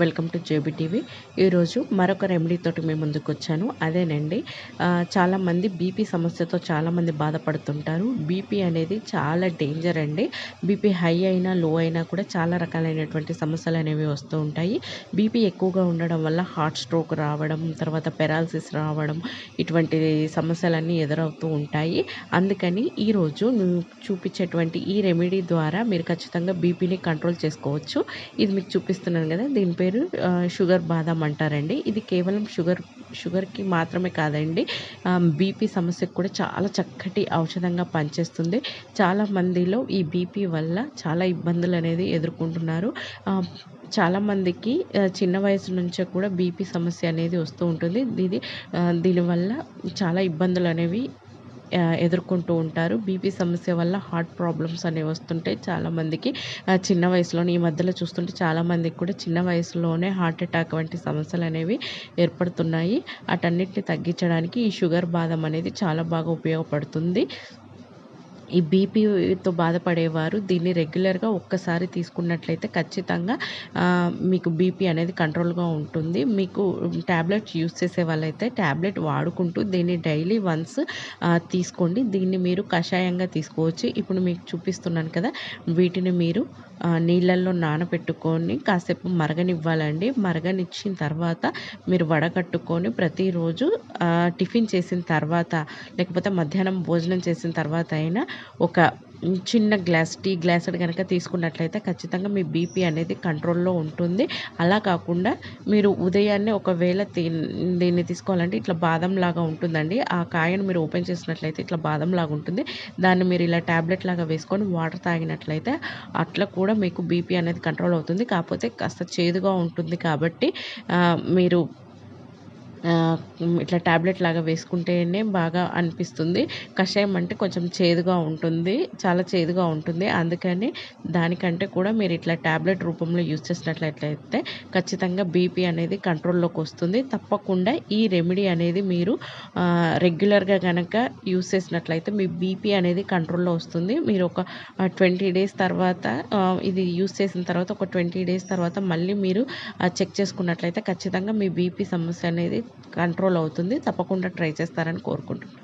Welcome to JB TV. ఈరోజు మరొక remedy తోటి మేము ముందుకు వచ్చాను. అదేనండి చాలామంది బీపీ సమస్యతో చాలామంది బాధపడుతుంటారు. బీపీ అనేది చాలా డేంజర్ అండి. బీపీ హై అయినా లో అయినా కూడా చాలా రకాలైనటువంటి సమస్యలు అనేవి వస్తూ ఉంటాయి. బీపీ ఎక్కువగా ఉండడం వల్ల హార్ట్ స్ట్రోక్ రావడం తర్వాత పెరాలసిస్ రావడం ఇటువంటి సమస్యలన్నీ ఎదురవుతూ ఉంటాయి. అందుకని ఈరోజు చూపించేటువంటి ఈ రెమెడీ ద్వారా మీరు ఖచ్చితంగా బీపీని కంట్రోల్ చేసుకోవచ్చు. ఇది మీకు చూపిస్తున్నాను కదా దీనిపై పేరు షుగర్ బాదం అంటారండి. ఇది కేవలం షుగర్ షుగర్కి మాత్రమే కాదండి. బీపీ సమస్యకు కూడా చాలా చక్కటి ఔషధంగా పనిచేస్తుంది. చాలా మందిలో ఈ బీపీ వల్ల చాలా ఇబ్బందులు అనేది ఎదుర్కొంటున్నారు. చాలామందికి చిన్న వయసు నుంచే కూడా బీపీ సమస్య అనేది వస్తూ ఉంటుంది. ఇది దీనివల్ల చాలా ఇబ్బందులు అనేవి ఎదుర్కొంటూ ఉంటారు. బీపీ సమస్య వల్ల హార్ట్ ప్రాబ్లమ్స్ అనేవి వస్తుంటాయి. చాలామందికి చిన్న వయసులోనే ఈ మధ్యలో చూస్తుంటే చాలామందికి కూడా చిన్న వయసులోనే హార్ట్ అటాక్ వంటి సమస్యలు అనేవి ఏర్పడుతున్నాయి. అటన్నిటిని తగ్గించడానికి ఈ షుగర్ బాదం అనేది చాలా బాగా ఉపయోగపడుతుంది. ఈ బీపీతో బాధపడేవారు దీన్ని రెగ్యులర్గా ఒక్కసారి తీసుకున్నట్లయితే ఖచ్చితంగా మీకు బీపీ అనేది కంట్రోల్గా ఉంటుంది. మీకు ట్యాబ్లెట్స్ యూస్ చేసే వాళ్ళైతే ట్యాబ్లెట్ వాడుకుంటూ దీన్ని డైలీ వన్స్ తీసుకోండి. దీన్ని మీరు కషాయంగా తీసుకోవచ్చు. ఇప్పుడు మీకు చూపిస్తున్నాను కదా వీటిని మీరు నీళ్ళల్లో నానబెట్టుకొని కాసేపు మరగనివ్వాలండి. మరగనిచ్చిన తర్వాత మీరు వడగట్టుకొని ప్రతిరోజు టిఫిన్ చేసిన తర్వాత లేకపోతే మధ్యాహ్నం భోజనం చేసిన తర్వాత అయినా ఒక చిన్న గ్లాస్ టీ గ్లాస్ కనుక తీసుకున్నట్లయితే ఖచ్చితంగా మీ బీపీ అనేది కంట్రోల్లో ఉంటుంది. అలా కాకుండా మీరు ఉదయాన్నే ఒకవేళ దీన్ని తీసుకోవాలంటే ఇట్లా బాదం లాగా ఉంటుందండి. ఆ కాయను మీరు ఓపెన్ చేసినట్లయితే ఇట్లా బాదం లాగా ఉంటుంది. దాన్ని మీరు ఇలా ట్యాబ్లెట్ లాగా వేసుకొని వాటర్ తాగినట్లయితే అట్లా కూడా మీకు బీపీ అనేది కంట్రోల్ అవుతుంది. కాకపోతే కాస్త చేదుగా ఉంటుంది కాబట్టి మీరు ఇట్లా ట్యాబ్లెట్ లాగా వేసుకుంటేనే బాగా అనిపిస్తుంది. కషాయం అంటే కొంచెం చేదుగా ఉంటుంది చాలా చేదుగా ఉంటుంది. అందుకని దానికంటే కూడా మీరు ఇట్లా ట్యాబ్లెట్ రూపంలో యూజ్ చేసినట్లయితే ఖచ్చితంగా బీపీ అనేది కంట్రోల్లోకి వస్తుంది. తప్పకుండా ఈ రెమెడీ అనేది మీరు రెగ్యులర్గా కనుక యూజ్ చేసినట్లయితే మీ బీపీ అనేది కంట్రోల్లో వస్తుంది. మీరు ఒక ట్వంటీ డేస్ తర్వాత ఇది యూజ్ చేసిన తర్వాత ఒక ట్వంటీ డేస్ తర్వాత మళ్ళీ మీరు చెక్ చేసుకున్నట్లయితే ఖచ్చితంగా మీ బీపీ సమస్య అనేది కంట్రోల్ అవుతుంది. తప్పకుండా ట్రై చేస్తారని కోరుకుంటున్నాను